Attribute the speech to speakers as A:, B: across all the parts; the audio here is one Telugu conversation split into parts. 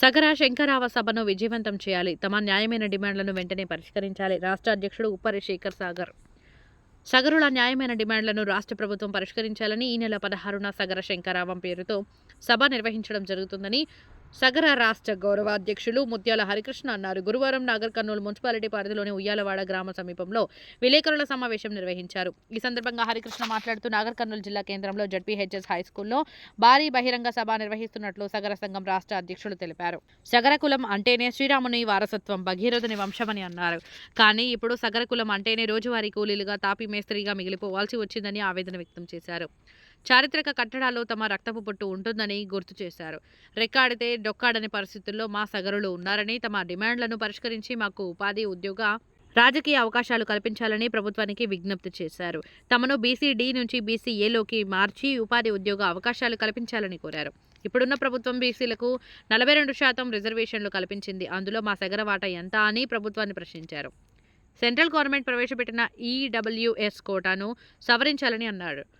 A: సగర శంకరావ సభను విజయవంతం చేయాలి. తమ న్యాయమైన డిమాండ్లను వెంటనే పరిష్కరించాలి. రాష్ట్ర అధ్యక్షుడు ఉప్పరి శేఖర్ సాగర్. సగరుల న్యాయమైన డిమాండ్లను రాష్ట్ర ప్రభుత్వం పరిష్కరించాలని ఈ నెల పదహారున సగర శంకరావం పేరుతో సభ నిర్వహించడం జరుగుతుందని సగర రాష్ట్ర గౌరవాధ్యక్షులు ముత్యాల హరికృష్ణ అన్నారు. గురువారం నాగర్ కర్నూలు మున్సిపాలిటీ పరిధిలోని ఉయ్యాలవాడ గ్రామ సమీపంలో విలేకరుల సమావేశం నిర్వహించారు. ఈ సందర్భంగా హరికృష్ణ మాట్లాడుతూ నాగర్ కర్నూలు జిల్లా కేంద్రంలో జడ్పీహెచ్ఎస్ హై స్కూల్లో భారీ బహిరంగ సభ నిర్వహిస్తున్నట్లు సగర సంఘం రాష్ట్ర అధ్యక్షులు తెలిపారు. సగర కులం అంటేనే శ్రీరాముని వారసత్వం భగీరథుని వంశమని అన్నారు. కానీ ఇప్పుడు సగర కులం అంటేనే రోజువారీ కూలీలుగా తాపి మేస్త్రిగా మిగిలిపోవాల్సి వచ్చిందని ఆవేదన వ్యక్తం చేశారు. చారిత్రక కట్టడాల్లో తమ రక్తపు పొట్టు ఉంటుందని గుర్తు చేశారు. రెక్కాడితే డొక్కాడని పరిస్థితుల్లో మా సగరులు ఉన్నారని తమ డిమాండ్లను పరిష్కరించి మాకు ఉపాధి ఉద్యోగ రాజకీయ అవకాశాలు కల్పించాలని ప్రభుత్వానికి విజ్ఞప్తి చేశారు. తమను బీసీడీ నుంచి బీసీఏలోకి మార్చి ఉపాధి ఉద్యోగ అవకాశాలు కల్పించాలని కోరారు. ఇప్పుడున్న ప్రభుత్వం బీసీలకు నలభై రెండు శాతం రిజర్వేషన్లు కల్పించింది. అందులో మా సగర వాటా ఎంత అని ప్రభుత్వాన్ని ప్రశ్నించారు. సెంట్రల్ గవర్నమెంట్ ప్రవేశపెట్టిన ఈడబ్ల్యూఎస్ కోటాను సవరించాలని అన్నారు.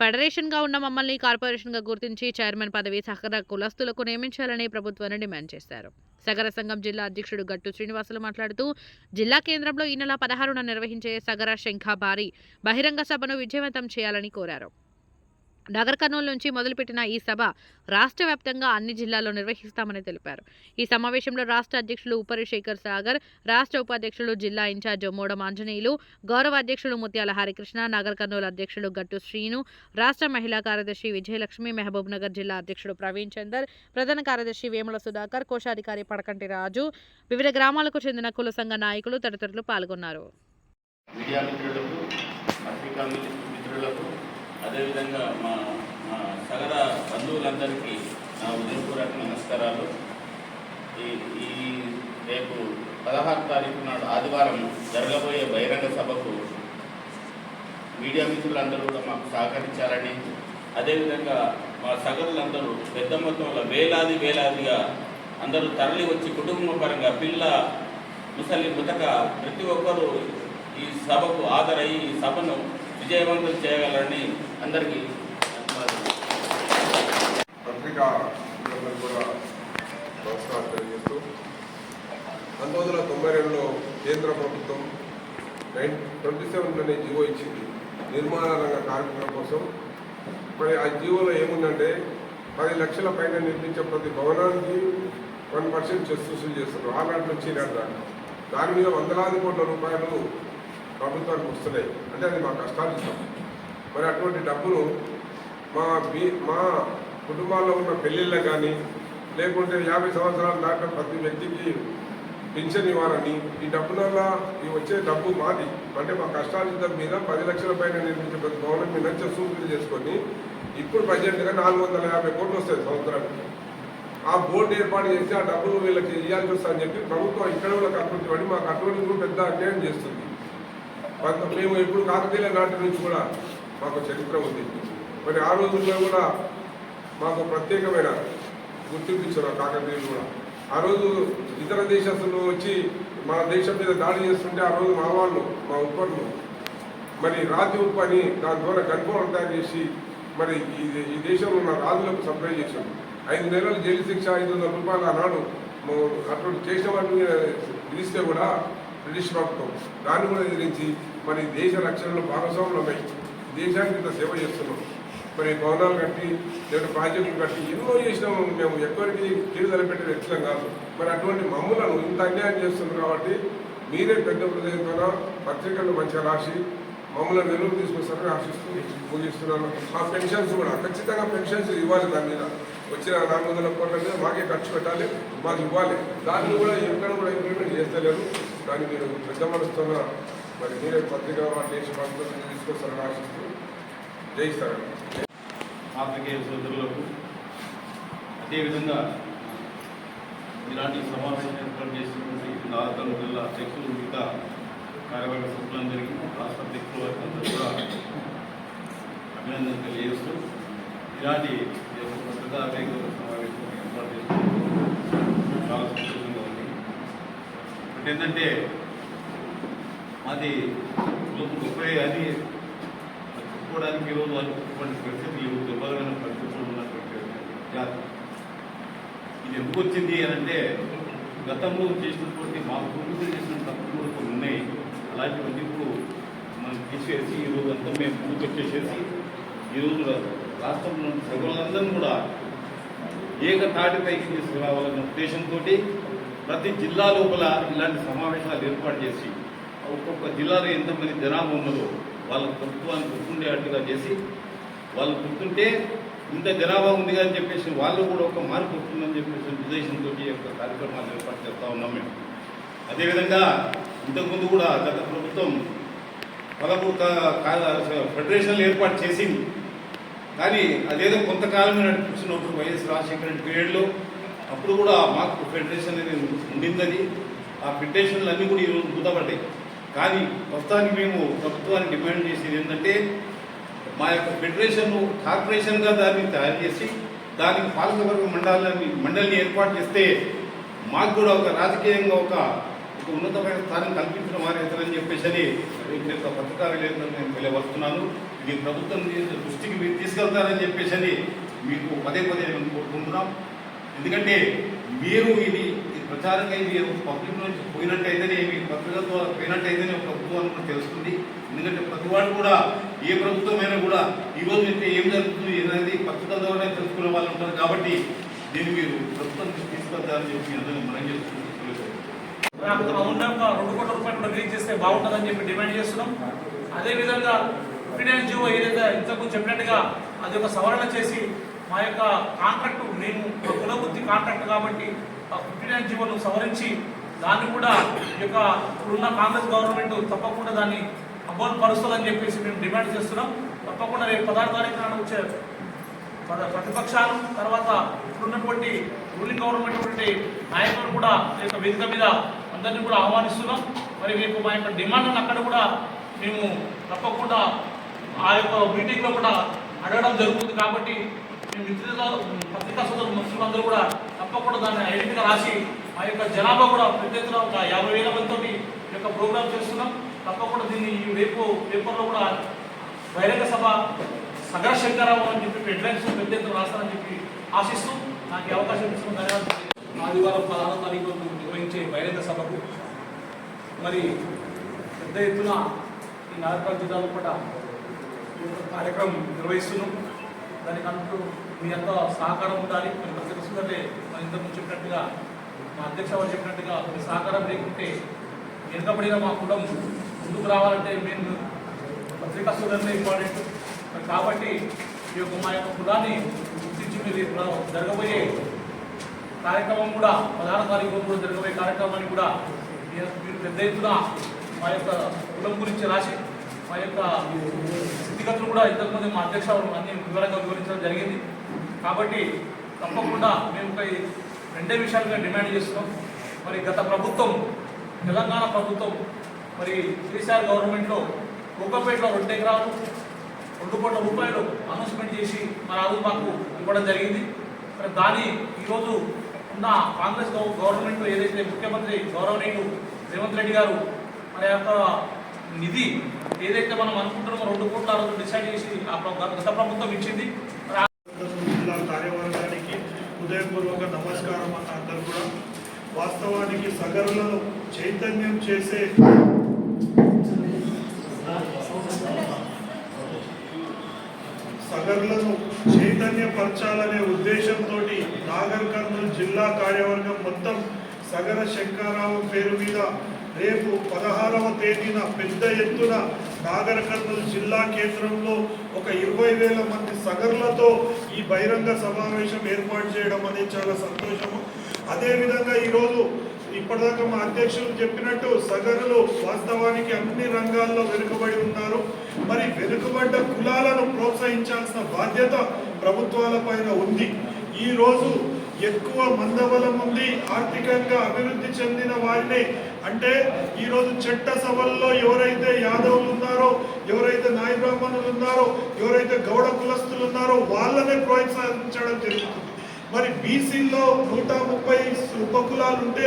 A: ఫెడరేషన్గా ఉన్న మమ్మల్ని కార్పొరేషన్గా గుర్తించి చైర్మన్ పదవి సహకార కులస్తులకు నియమించాలని ప్రభుత్వాన్ని డిమాండ్ చేశారు. సగర సంఘం జిల్లా అధ్యక్షుడు గట్టు శ్రీనివాసులు మాట్లాడుతూ జిల్లా కేంద్రంలో ఈ నెల పదహారున నిర్వహించే సగర శంఖాబారి భారీ బహిరంగ సభను విజయవంతం చేయాలని కోరారు. నగర్ కర్నూలు నుంచి మొదలుపెట్టిన ఈ సభ రాష్ట్ర వ్యాప్తంగా అన్ని జిల్లాల్లో నిర్వహిస్తామని తెలిపారు. ఈ సమావేశంలో రాష్ట్ర అధ్యక్షులు ఉపరిశేఖర్ సాగర్ రాష్ట్ర ఉపాధ్యక్షులు జిల్లా ఇన్ఛార్జ్ మోడం ఆంజనేయులు గౌరవ అధ్యక్షులు ముత్యాల హరికృష్ణ నగర్ కర్నూలు అధ్యక్షులు గట్టు శ్రీను రాష్ట్ర మహిళా కార్యదర్శి విజయలక్ష్మి మహబూబ్ నగర్ జిల్లా అధ్యక్షుడు ప్రవీణ్ చందర్ ప్రధాన కార్యదర్శి వేముల సుధాకర్ కోశాధికారి పడకంటి రాజు వివిధ గ్రామాలకు చెందిన కుల సంఘ నాయకులు తదితరులు పాల్గొన్నారు.
B: అదేవిధంగా మా మా సగర బంధువులందరికీ నా ఉదయపూర్వక నమస్కారాలు. ఈ ఈ రేపు పదహారు తారీఖు నాడు ఆదివారం జరగబోయే బహిరంగ సభకు మీడియా మిత్రులందరూ కూడా మాకు సహకరించాలని అదేవిధంగా మా సగరులందరూ పెద్ద మొత్తంలో వేలాది వేలాదిగా అందరూ తరలి వచ్చి కుటుంబ పరంగా పిల్ల ముసలి ముతక ప్రతి ఒక్కరూ ఈ సభకు హాజరయ్యి ఈ సభను విజయవంతం చేయగలరని అందరికీ
C: పత్రికా కూడా నమస్కారం తెలియజేస్తూ పంతొమ్మిది వందల తొంభై రెండులో కేంద్ర ప్రభుత్వం నైన్ ట్వంటీ సెవెన్ అనే జీవో ఇచ్చింది. నిర్మాణ రంగ కార్మికుల కోసం. మరి ఆ జీవోలో ఏముందంటే పది లక్షల పైన నిర్మించే ప్రతి భవనానికి వన్ పర్సెంట్ చెస్ వసూలు చేస్తున్నారు. ఆనాటి నుంచి ఈనాటి దాకా. దాని మీద వందలాది కోట్ల రూపాయలు ప్రభుత్వానికి వస్తున్నాయి. అంటే అది మా కష్టాలు ఇస్తాం మరి అటువంటి డబ్బులు మా బీ మా కుటుంబాల్లో ఉన్న పెళ్ళిళ్ళ కానీ లేకుంటే యాభై సంవత్సరాలు దాకా ప్రతి వ్యక్తికి పింఛన్ ఇవ్వాలని ఈ డబ్బుల ఈ వచ్చే డబ్బు మాది. అంటే మా కష్టార్జితం మీద పది లక్షల పైన నిర్మించే ప్రతి భవనం మీద సూచనలు చేసుకొని ఇప్పుడు ప్రజెంట్గా నాలుగు వందల యాభై కోట్లు వస్తాయి సంవత్సరానికి. ఆ బోర్డు ఏర్పాటు చేసి ఆ డబ్బులు వీళ్ళకి ఇవ్వాల్సి వస్తుందని చెప్పి ప్రభుత్వం ఇక్కడ వాళ్ళకి అభివృద్ధి పడి మాకు అటువంటి కూడా పెద్ద అన్యాయం చేస్తుంది. మేము ఇప్పుడు కాకతీయ నాటి నుంచి కూడా మాకు చరిత్ర ఉంది. మరి ఆ రోజుల్లో కూడా మాకు ప్రత్యేకమైన గుర్తింపు ఇచ్చారు ఆ కాకతీయులు కూడా. ఆ రోజు ఇతర దేశస్తులు వచ్చి మన దేశం మీద దాడి చేస్తుంటే ఆ రోజు మా వాళ్ళు మా ఉప్పర్లు మరి రాతి ఉప్పు అని దాని ద్వారా గన్పౌడర్ తయారు చేసి మరి ఈ ఈ దేశంలో ఉన్న రాజులకు సప్లై చేశారు. ఐదు నెలలు జైలు శిక్ష ఐదు వందల రూపాయలు ఆనాడు అటువంటి చేసిన వాటిని విధిస్తే కూడా బ్రిటిష్ ప్రభుత్వం దాన్ని కూడా ఎదిరించి మరి దేశ రక్షణలో భాగస్వాములు ఉన్నాయి దేశానికి ఇంత సేవ చేస్తున్నాం. మరి భవనాలు కట్టి లేదా ప్రాజెక్టులు కట్టి ఎన్నో చేసినాము మేము. ఎవరికి కీడు తలపెట్టే వ్యక్తులం కాదు. మరి అటువంటి మమ్ములను ఇంత అన్యాయం చేస్తున్నారు కాబట్టి మీరే పెద్ద హృదయంతో పత్రికలు మంచిగా రాసి మమ్మల్ని వెలుగు తీసుకొస్తారని ఆశిస్తూ పూజిస్తున్నాను. ఆ పెన్షన్స్ కూడా ఖచ్చితంగా పెన్షన్స్ ఇవ్వాలి దాని మీద. వచ్చిన నాలుగు వందల కోట్ల మీద మాకే ఖర్చు పెట్టాలి మాకు ఇవ్వాలి. దాన్ని కూడా ఎక్కడ కూడా ఇంప్లిమెంట్ చేస్తలేరు. దాన్ని మీరు పెద్ద మనసుతో మరి మీరే పత్రికా వాళ్ళు చేసి ప్రభుత్వం తీసుకొస్తారని ఆశిస్తూ జయిస్తారు
D: ఆత్రికేయ సోదరులకు అదేవిధంగా ఇలాంటి సమావేశం ఏర్పాటు చేసినటువంటి నాగరికల్ జిల్లా అధ్యక్షులు మిగతా కార్యవర్గ సభ్యులందరికీ రాష్ట్ర అధ్యక్షుల వారికి కూడా అభినందన తెలియజేస్తూ ఇలాంటి ఈ యొక్క పత్రికా వేదిక సమావేశం ఏర్పాటు చేసినందుకు చాలా సంతోషంగా ఉంది. ఏంటంటే అది గొప్పే అది చెప్పుకోవడానికి ఈరోజు అటువంటి పరిస్థితి లేవు దుర్భరమైన పరిస్థితులు ఉన్నటువంటి జాతి. ఇది ఎందుకు వచ్చింది అని అంటే గతంలో చేసినటువంటి మా పూర్వీకులు చేసిన తప్పులు కూడా కొన్ని ఉన్నాయి. అలాంటివన్నీ ఇప్పుడు మనం తీసేసి ఈరోజు అంతా మేము ముందుకు వచ్చేసేసి ఈరోజు రాష్ట్రంలో సభలందరినీ కూడా ఏక తాటిపైకి తీసుకురావాలనే ఉద్దేశంతో ప్రతి జిల్లా లోపల ఇలాంటి సమావేశాలు ఏర్పాటు చేసి ఒక్కొక్క జిల్లాలో ఎంతమంది జనాభా ఉన్నదో వాళ్ళ ప్రభుత్వాన్ని గుర్తుండేటట్టుగా చేసి వాళ్ళు గుర్తుంటే ఇంత జనాభా ఉంది అని చెప్పేసి వాళ్ళు కూడా ఒక మార్పు వస్తుందని చెప్పేసి ఉద్దేశంతో యొక్క కార్యక్రమాలు ఏర్పాటు చేస్తూ ఉన్నాం మేము. అదేవిధంగా ఇంతకుముందు కూడా గత ప్రభుత్వం పదమూడు ఫెడరేషన్లు ఏర్పాటు చేసింది. కానీ అదేదో కొంతకాలమే నడిపించినప్పుడు వైఎస్ రాజశేఖర రెడ్డి పీరియడ్లో అప్పుడు కూడా మాకు ఫెడరేషన్ అనేది ఉండిందని ఆ ఫెడరేషన్లు అన్నీ కూడా ఈరోజు మూతపడ్డాయి కానీ ప్రస్తుతానికి మేము ప్రభుత్వాన్ని డిమాండ్ చేసేది ఏంటంటే మా యొక్క ఫెడరేషన్ కార్పొరేషన్గా దాన్ని తయారు చేసి దానికి పాలకవర్గ మండలాన్ని మండలిని ఏర్పాటు చేస్తే మాకు కూడా ఒక రాజకీయంగా ఒక ఒక ఉన్నతమైన స్థానం కల్పించడం మారేతనని చెప్పేసి అని ఈ యొక్క పత్రికా విలేకరులకు నేను తెలియవస్తున్నాను ఇది ప్రభుత్వం దృష్టికి మీరు తీసుకెళ్తారని చెప్పేసి అని మీకు పదే పదే మేము కోరుకుంటున్నాం. ఎందుకంటే మీరు ఇది ఇది ప్రచారంగా ఇది పబ్లిక్ నుంచి పోయినట్టయితేనే మీ ద్వారా పోయినట్టయితేనే ప్రభుత్వానికి కూడా తెలుస్తుంది. ఎందుకంటే ప్రతి వాడు కూడా ఏ ప్రభుత్వమైనా కూడా ఈరోజు అయితే ఏం జరుగుతుంది అనేది పత్రికల ద్వారానే తెలుసుకునే వాళ్ళు ఉంటారు కాబట్టి దీన్ని మీరు ప్రభుత్వం తీసుకొద్దామని చెప్పి అందరూ మనం చేసుకుంటున్నాం
E: ఒక రెండు కోట్ల రూపాయలు రిలీజ్ చేస్తే బాగుంటుందని చెప్పి డిమాండ్ చేస్తున్నాం. అదేవిధంగా ఫినాన్స్ జీవో ఏదైతే ఇంతకు చెప్పినట్టుగా అది ఒక సవరణ చేసి మా యొక్క కాంట్రాక్ట్ మేము కులబుద్ధి కాంట్రాక్ట్ కాబట్టి ఆ ఫినాన్స్ జీవోను సవరించి దాన్ని కూడా ఈ యొక్క ఇప్పుడున్న కాంగ్రెస్ గవర్నమెంట్ తప్పకుండా దాన్ని అమలు పరుస్తుందని చెప్పేసి మేము డిమాండ్ చేస్తున్నాం. తప్పకుండా రేపు పదహారు తారీఖు నాడు వచ్చే ప్రతిపక్షాలు తర్వాత ఇప్పుడున్నటువంటి రూలింగ్ గవర్నమెంట్ ఉన్నటువంటి నాయకులు కూడా ఈ యొక్క వేదిక మీద అందరినీ కూడా ఆహ్వానిస్తున్నాం. మరి రేపు మా యొక్క డిమాండ్లను అక్కడ కూడా మేము తప్పకుండా ఆ యొక్క మీటింగ్లో కూడా అడగడం జరుగుతుంది కాబట్టి మేము మిత్రుల పత్రికా సోదరు మిత్రులందరూ కూడా తప్పకుండా దాన్ని ఐడెంటిగా రాసి మా యొక్క జనాభా కూడా పెద్ద ఎత్తున ఒక యాభై వేల మందితో ఈ యొక్క ప్రోగ్రామ్ చేస్తున్నాం. తప్పకుండా దీన్ని ఈ రేపు పేపర్లో కూడా బహిరంగ సభ సగర శంకరావు అని చెప్పి హెడ్లైన్స్ పెద్ద ఎత్తున రాస్తారని చెప్పి ఆశిస్తూ నాకు అవకాశం ఇస్తున్న ధన్యవాదాలు. ఆదివారం పదహారో తారీఖు నిర్వహించే బహిరంగ సభకు మరి పెద్ద ఎత్తున ఈ నాగపాల్ జిల్లాలో కూడా కార్యక్రమం నిర్వహిస్తున్నాం. దానికి అంటూ మీ అంతా సహకారం ఉండాలి. మరి ప్రతి తెలుసుకుంటే మన ఇంతకు చెప్పినట్టుగా మా అధ్యక్ష వారు చెప్పినట్టుగా మీ సహకారం లేకుంటే వెనుకబడిన మా కులం ముందుకు రావాలంటే మేము పత్రికా సోదరులే ఇంపార్టెంట్. కాబట్టి ఈ యొక్క మా యొక్క కులాన్ని గుర్తించి మీరు ఇప్పుడు జరగబోయే కార్యక్రమం కూడా ప్రధాన తారీఖు కూడా జరగబోయే కార్యక్రమాన్ని కూడా మీరు పెద్ద ఎత్తున మా యొక్క కులం గురించి రాసి మా యొక్క స్థితిగతులు కూడా ఇంతకుముందు మా అధ్యక్ష అన్ని వివరంగా వివరించడం జరిగింది. కాబట్టి తప్పకుండా మేము ఒక రెండే విషయాలు మేము డిమాండ్ చేస్తున్నాం. మరి గత ప్రభుత్వం తెలంగాణ ప్రభుత్వం మరి కేసీఆర్ గవర్నమెంట్లో కుక్కపేటలో రెండు ఎకరాలు రెండు కోట్ల రూపాయలు అనౌన్స్మెంట్ చేసి మరి అది మాకు ఇవ్వడం జరిగింది. మరి దాని ఈరోజు ఉన్న కాంగ్రెస్ గవర్నమెంట్ ఏదైతే ముఖ్యమంత్రి గౌరవనీయులు రేవంత్ రెడ్డి గారు మరి యొక్క నిధి ఏదైతే మనం అనుకుంటున్నామో రెండు కోట్ల ఆ రోజు డిసైడ్ చేసి ఆ గత ప్రభుత్వం ఇచ్చింది మరి ఆ
F: జిల్లా కార్యవర్గానికి హృదయపూర్వక నమస్కారం అన్న అందరు కూడా వాస్తవానికి సగరులను చైతన్యం చేసే సగర్లను చైతన్యపరచాలనే ఉద్దేశంతో నాగర్ కర్నూలు జిల్లా కార్యవర్గం మొత్తం సగర శంకరావు పేరు మీద రేపు పదహారవ తేదీన పెద్ద ఎత్తున నాగర్ కర్నూలు జిల్లా కేంద్రంలో ఒక ఇరవై వేల మంది సగర్లతో ఈ బహిరంగ సమావేశం ఏర్పాటు చేయడం అనేది చాలా సంతోషము. అదేవిధంగా ఈరోజు ఇప్పటిదాకా మా అధ్యక్షులు చెప్పినట్టు సగరులు వాస్తవానికి అన్ని రంగాల్లో వెనుకబడి ఉన్నారు. మరి వెనుకబడ్డ కులాలను ప్రోత్సహించాల్సిన బాధ్యత ప్రభుత్వాల పైన ఉంది. ఈ రోజు ఎక్కువ మందబలం ఉంది. ఆర్థికంగా అభివృద్ధి చెందిన వారిని అంటే ఈరోజు చట్ట సభల్లో ఎవరైతే యాదవులు ఉన్నారో ఎవరైతే నాయ బ్రాహ్మణులు ఉన్నారో ఎవరైతే గౌడ కులస్తులు ఉన్నారో వాళ్ళనే ప్రోత్సహించడం జరుగుతుంది. మరి బీసీల్లో నూట ముప్పై ఉపకులాలు ఉంటే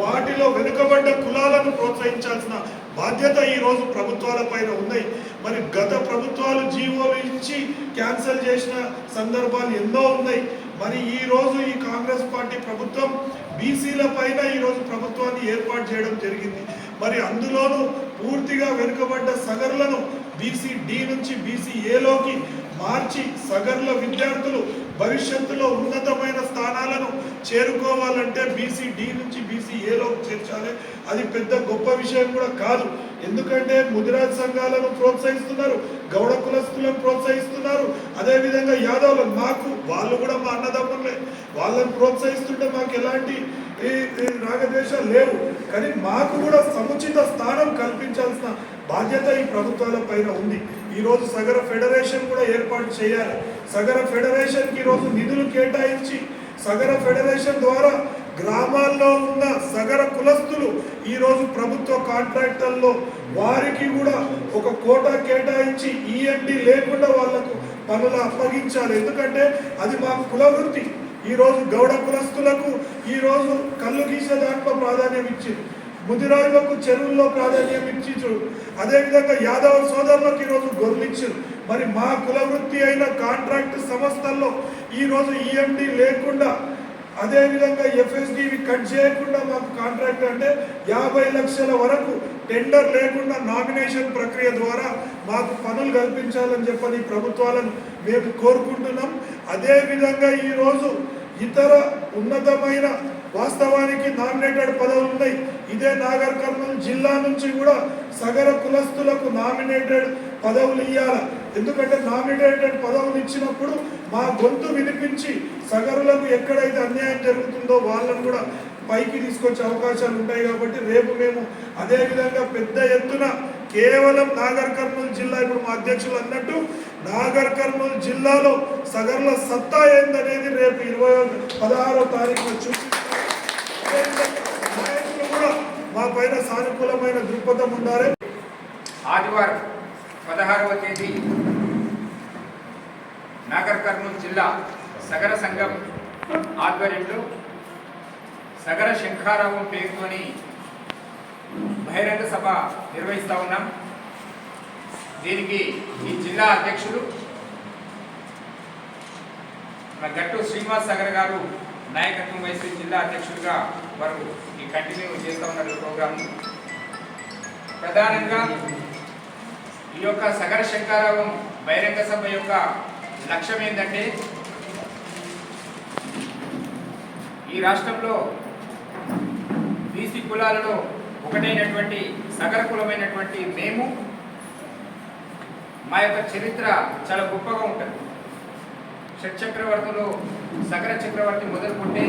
F: వాటిలో వెనుకబడ్డ కులాలను ప్రోత్సహించాల్సిన బాధ్యత ఈ రోజు ప్రభుత్వాల పైన ఉన్నాయి మరి గత ప్రభుత్వాలు జీవోలు ఇచ్చి క్యాన్సిల్ చేసిన సందర్భాలు ఎన్నో ఉన్నాయి. మరి ఈ రోజు ఈ కాంగ్రెస్ పార్టీ ప్రభుత్వం బీసీల పైన ఈరోజు ప్రభుత్వాన్ని ఏర్పాటు చేయడం జరిగింది. మరి అందులోనూ పూర్తిగా వెనుకబడ్డ సగర్లను బీసీ డి నుంచి బీసీ ఏలోకి మార్చి సగర్ల విద్యార్థులు భవిష్యత్తులో ఉన్నతమైన స్థానాలను చేరుకోవాలంటే బీసీ డి నుంచి బీసీ ఏలోకి చేర్చాలి. అది పెద్ద గొప్ప విషయం కూడా కాదు. ఎందుకంటే ముదిరాజ్ సంఘాలను ప్రోత్సహిస్తున్నారు గౌడ కులస్తులను ప్రోత్సహిస్తున్నారు. అదేవిధంగా యాదవులు మాకు వాళ్ళు కూడా మా అన్నదమ్ములే. వాళ్ళని ప్రోత్సహిస్తుంటే మాకు ఎలాంటి ఈ రాగద్వేషాలు లేవు. కానీ మాకు కూడా సముచిత స్థానం కల్పించాల్సిన బాధ్యత ఈ ప్రభుత్వాల పైన ఉంది. ఈరోజు సగర ఫెడరేషన్ కూడా ఏర్పాటు చేయాలి. సగర ఫెడరేషన్కి ఈరోజు నిధులు కేటాయించి సగర ఫెడరేషన్ ద్వారా గ్రామాల్లో ఉన్న సగర కులస్తులు ఈరోజు ప్రభుత్వ కాంట్రాక్టర్లో వారికి కూడా ఒక కోటా కేటాయించి ఈఎండి లేకుండా వాళ్ళకు పనులు అప్పగించాలి. ఎందుకంటే అది మా కుల వృత్తి ఈరోజు గౌడ కులస్తులకు ఈరోజు కళ్ళు గీసే దాంట్లో ప్రాధాన్యం ఇచ్చింది. ముదిరాజులకు చెరువుల్లో ప్రాధాన్యం ఇచ్చించు. అదేవిధంగా యాదవ సోదరులకు ఈరోజు గొర్రెలిచ్చారు మరి మా కుల వృత్తి అయిన కాంట్రాక్ట్ సంస్థల్లో ఈరోజు ఈఎండి లేకుండా అదేవిధంగా ఎఫ్ఎస్డివి కట్ చేయకుండా మాకు కాంట్రాక్ట్ అంటే యాభై లక్షల వరకు టెండర్ లేకుండా నామినేషన్ ప్రక్రియ ద్వారా మాకు పనులు కల్పించాలని చెప్పని ప్రభుత్వాలను మేము కోరుకుంటున్నాం. అదేవిధంగా ఈరోజు ఇతర ఉన్నతమైన వాస్తవానికి నామినేటెడ్ పదవులు ఉన్నాయి ఇదే నాగర్ కర్నూలు జిల్లా నుంచి కూడా సగర కులస్తులకు నామినేటెడ్ పదవులు ఇవ్వాలి ఎందుకంటే నామినేటెడ్ పదవులు ఇచ్చినప్పుడు మా గొంతు వినిపించి సగరులకు ఎక్కడైతే అన్యాయం జరుగుతుందో వాళ్ళను కూడా పైకి తీసుకొచ్చే అవకాశాలు ఉంటాయి కాబట్టి రేపు మేము అదేవిధంగా పెద్ద ఎత్తున కేవలం నాగర్ కర్నూలు జిల్లా ఇప్పుడు మా అధ్యక్షులు అన్నట్టు నాగర్ కర్నూలు జిల్లాలో సగర్ల సత్తా ఏందనేది రేపు ఇరవై పదహారో తారీఖున చూపిస్తాం అదేవిధంగా నాయకులు కూడా మా పైన సానుకూలమైన దృక్పథం ఉండాలి.
G: ఆదివారం పదహారవ తేదీ నాగర్ కర్నూలు జిల్లా సగర సంఘం ఆధ్వర్యంలో సగర శంఖారావం పేరుతోని బహిరంగ సభ నిర్వహిస్తూ ఉన్నాం. దీనికి ఈ జిల్లా అధ్యక్షుడు మన గట్టు శ్రీనివాస్ సగర్ గారు నాయకత్వం వహిస్తూ జిల్లా అధ్యక్షులుగా వారు ఈ కంటిన్యూ చేస్తూ ఉన్నారు ప్రోగ్రామ్ ప్రధానంగా ఈ యొక్క సగర శంకారావం బహిరంగ సభ యొక్క లక్ష్యం ఏంటంటే ఈ రాష్ట్రంలో బీసీ కులాలలో ఒకటైనటువంటి సగర కులమైనటువంటి మేము మా యొక్క చరిత్ర చాలా గొప్పగా ఉంటుంది. షట్చక్రవర్తులు సగర చక్రవర్తి మొదలుకుంటే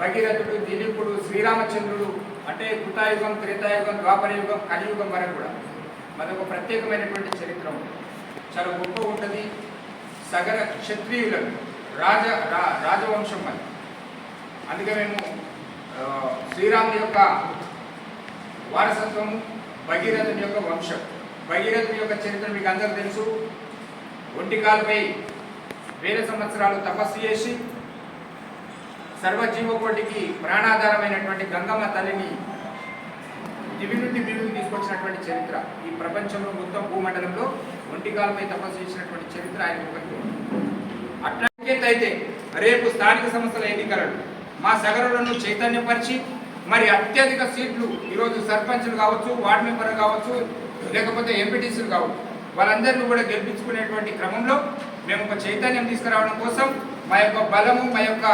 G: భగీరథుడు దిలీపుడు శ్రీరామచంద్రుడు అంటే కృతాయుగం త్రేతాయుగం ద్వాపరయుగం కలియుగం వరకు కూడా. మనకు ప్రత్యేకమైనటువంటి చరిత్ర ఉంది. చాలా గొప్ప ఉంటుంది. సగర క్షత్రియులను రాజ రా రాజవంశం అని అందుకే మేము శ్రీరాముని యొక్క వారసత్వము భగీరథుని యొక్క వంశం. భగీరథుని యొక్క చరిత్ర మీకు అందరూ తెలుసు ఒంటి కాలుపై వేల సంవత్సరాలు తపస్సు చేసి సర్వజీవకోటికి ప్రాణాధారమైనటువంటి గంగమ్మ తల్లిని దివి నుండి తీసుకొచ్చినటువంటి చరిత్ర ఈ ప్రపంచంలో మొత్తం భూమండలంలో ఒంటి కాలుపై తపస్సు చేసినటువంటి చరిత్ర ఆయన ఒకరికి ఉంది. రేపు స్థానిక సంస్థల ఎన్నికలను మా సగరులను చైతన్యపరిచి మరి అత్యధిక సీట్లు ఈరోజు సర్పంచులు కావచ్చు వార్డు మెంబర్లు కావచ్చు లేకపోతే ఎంపీటీసీలు కావచ్చు వాళ్ళందరినీ కూడా గెలిపించుకునేటువంటి క్రమంలో మేము ఒక చైతన్యం తీసుకురావడం కోసం మా యొక్క బలము మా యొక్క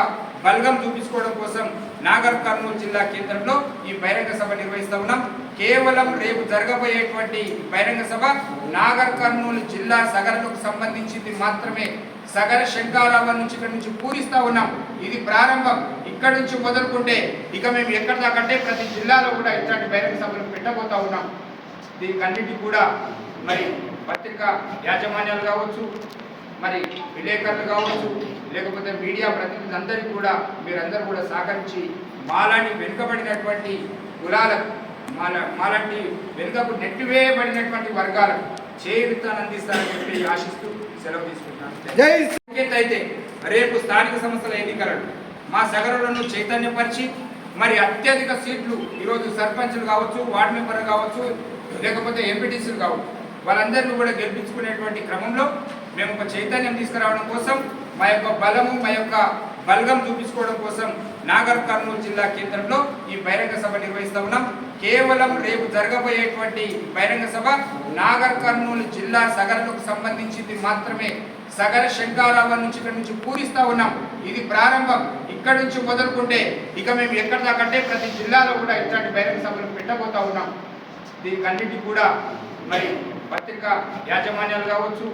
G: బలగం చూపించుకోవడం కోసం నాగర్ కర్నూలు జిల్లా కేంద్రంలో ఈ బహిరంగ సభ నిర్వహిస్తా ఉన్నాం. కేవలం రేపు జరగబోయేటువంటి బహిరంగ సభ నాగర్ కర్నూలు జిల్లా సగరులకు సంబంధించింది మాత్రమే. సగర శంకారావం నుంచి ఇక్కడ నుంచి పూరిస్తా ఉన్నాం. ఇది ప్రారంభం. ఇక్కడ నుంచి మొదలుకుంటే ఇక మేము ఎక్కడ దాకంటే ప్రతి జిల్లాలో కూడా ఇట్లాంటి బహిరంగ సభలు పెట్టబోతా ఉన్నాం. దీనికన్నిటికీ కూడా మరి పత్రికా యాజమాన్యాలు కావచ్చు మరి విలేకరులు కావచ్చు లేకపోతే మీడియా ప్రతినిధులందరికీ కూడా మీరందరూ కూడా సహకరించి మాలాంటి వెనుకబడినటువంటి కులాలకు మాల మాలాంటి వెనుకకు నెట్టివేయబడినటువంటి వర్గాలకు చేయుతాను అందిస్తానని చెప్పి ఆశిస్తూ సెలవు తీసుకుంటున్నాను. అయితే రేపు స్థానిక సంస్థల ఎన్నికలను మా సగరులను చైతన్యపరిచి మరి అత్యధిక సీట్లు ఈరోజు సర్పంచులు కావచ్చు వార్డు మెంబర్ కావచ్చు లేకపోతే ఎంపీటీసీలు కావు. వాళ్ళందరినీ కూడా గెలిపించుకునేటువంటి క్రమంలో మేము ఒక చైతన్యం తీసుకురావడం కోసం మా యొక్క బలము మా యొక్క బలగం చూపించుకోవడం కోసం నాగర్ కర్నూలు జిల్లా కేంద్రంలో ఈ బహిరంగ సభ నిర్వహిస్తా ఉన్నాం. కేవలం రేపు జరగబోయేటువంటి బహిరంగ సభ నాగర్ కర్నూలు జిల్లా సగరకు సంబంధించింది మాత్రమే. సగర శంకారావం నుంచి ఇక్కడ నుంచి పూరిస్తా ఉన్నాం. ఇది ప్రారంభం. ఇక్కడ నుంచి మొదలుకుంటే ఇక మేము ఎక్కడ దాకంటే ప్రతి జిల్లాలో కూడా ఇట్లాంటి బహిరంగ సభలు పెట్టబోతా ఉన్నాం. దీనికన్నిటి కూడా మరి పత్రికా యాజమాన్యాలు కావచ్చు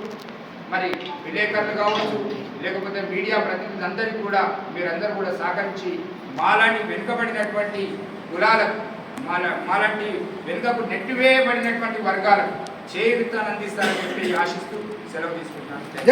G: మరి విలేకరులు కావచ్చు లేకపోతే మీడియా ప్రతినిధులందరికీ కూడా మీరందరూ కూడా సహకరించి మాలాంటి వెనుకబడినటువంటి కులాలకు మాల మాలాంటి వెనుకకు నెట్టివేయబడినటువంటి వర్గాలకు చేయుతాను అందిస్తారని చెప్పి ఆశిస్తూ సెలవు తీసుకుంటున్నాను.